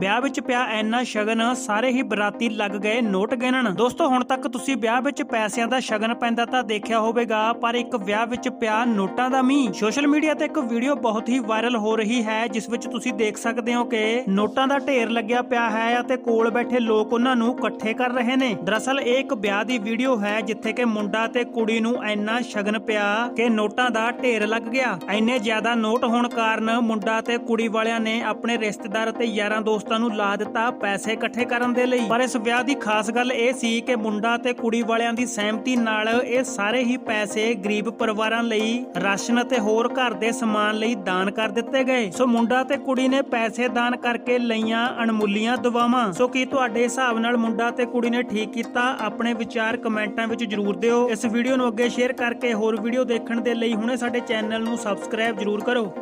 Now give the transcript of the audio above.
ਵਿਆਹ ਵਿੱਚ ਪਿਆ ਇੰਨਾ ਸ਼ਗਨ, ਸਾਰੇ ਹੀ ਬਰਾਤੀ ਲੱਗ ਗਏ ਨੋਟ ਗਿਣਨ। ਦੋਸਤੋ, ਹੁਣ ਤੱਕ ਤੁਸੀਂ ਵਿਆਹ ਵਿੱਚ ਪੈਸਿਆਂ ਦਾ ਸ਼ਗਨ ਪੈਂਦਾ ਤਾਂ ਦੇਖਿਆ ਹੋਵੇਗਾ, ਪਰ ਇੱਕ ਵਿਆਹ ਵਿੱਚ ਪਿਆ ਨੋਟਾਂ ਦਾ ਮੀਂਹ। ਸੋਸ਼ਲ ਮੀਡੀਆ ਤੇ ਇੱਕ ਵੀਡੀਓ ਬਹੁਤ ਹੀ ਵਾਇਰਲ ਹੋ ਰਹੀ ਹੈ, ਜਿਸ ਵਿੱਚ ਤੁਸੀਂ ਦੇਖ ਸਕਦੇ ਹੋ ਕਿ ਨੋਟਾਂ ਦਾ ਢੇਰ ਲੱਗਿਆ ਪਿਆ ਹੈ ਅਤੇ ਕੋਲ ਬੈਠੇ ਲੋਕ ਉਹਨਾਂ ਨੂੰ ਇਕੱਠੇ ਕਰ ਰਹੇ ਨੇ। ਦਰਅਸਲ, ਇਹ ਇੱਕ ਵਿਆਹ ਦੀ ਵੀਡੀਓ ਹੈ, ਜਿੱਥੇ ਕਿ ਮੁੰਡਾ ਤੇ ਕੁੜੀ ਨੂੰ ਇੰਨਾ ਸ਼ਗਨ ਪਿਆ ਕਿ ਨੋਟਾਂ ਦਾ ਢੇਰ ਲੱਗ ਗਿਆ। ਇੰਨੇ ਜ਼ਿਆਦਾ ਨੋਟ ਹੋਣ ਕਾਰਨ ਮੁੰਡਾ ਤੇ ਕੁੜੀ ਵਾਲਿਆਂ ਨੇ ਆਪਣੇ ਰਿਸ਼ਤੇਦਾਰ ਅਤੇ ਯਾਰਾਂ ਦੋਸਤ ਦੋਸਤਾਂ ਨੂੰ ਲਾ ਦਿੱਤਾ ਪੈਸੇ ਇਕੱਠੇ ਕਰਨ ਦੇ ਲਈ। ਪਰ ਇਸ ਵਿਆਹ ਦੀ ਖਾਸ ਗੱਲ ਇਹ ਸੀ ਕਿ ਮੁੰਡਾ ਤੇ ਕੁੜੀ ਵਾਲਿਆਂ ਦੀ ਸਹਿਮਤੀ ਨਾਲ ਇਹ ਸਾਰੇ ਹੀ ਪੈਸੇ ਗਰੀਬ ਪਰਿਵਾਰਾਂ ਲਈ ਰਾਸ਼ਨ ਅਤੇ ਹੋਰ ਘਰ ਦੇ ਸਮਾਨ ਲਈ ਦਾਨ ਕਰ ਦਿੱਤੇ ਗਏ। ਸੋ ਮੁੰਡਾ ਤੇ ਕੁੜੀ ਨੇ ਪੈਸੇ ਦਾਨ ਕਰਕੇ ਲਈਆਂ ਅਣਮੁੱਲੀਆਂ ਦੁਆਵਾਂ। ਸੋ ਕੀ ਤੁਹਾਡੇ ਹਿਸਾਬ ਨਾਲ ਮੁੰਡਾ ਤੇ ਕੁੜੀ ਨੇ ਠੀਕ ਕੀਤਾ? ਆਪਣੇ ਵਿਚਾਰ ਕਮੈਂਟਾਂ ਵਿੱਚ ਜਰੂਰ ਦਿਓ। ਇਸ ਵੀਡੀਓ ਨੂੰ ਅੱਗੇ ਸ਼ੇਅਰ ਕਰਕੇ ਹੋਰ ਵੀਡੀਓ ਦੇਖਣ ਦੇ ਲਈ ਹੁਣੇ ਸਾਡੇ ਚੈਨਲ ਨੂੰ ਸਬਸਕ੍ਰਾਈਬ ਜਰੂਰ ਕਰੋ।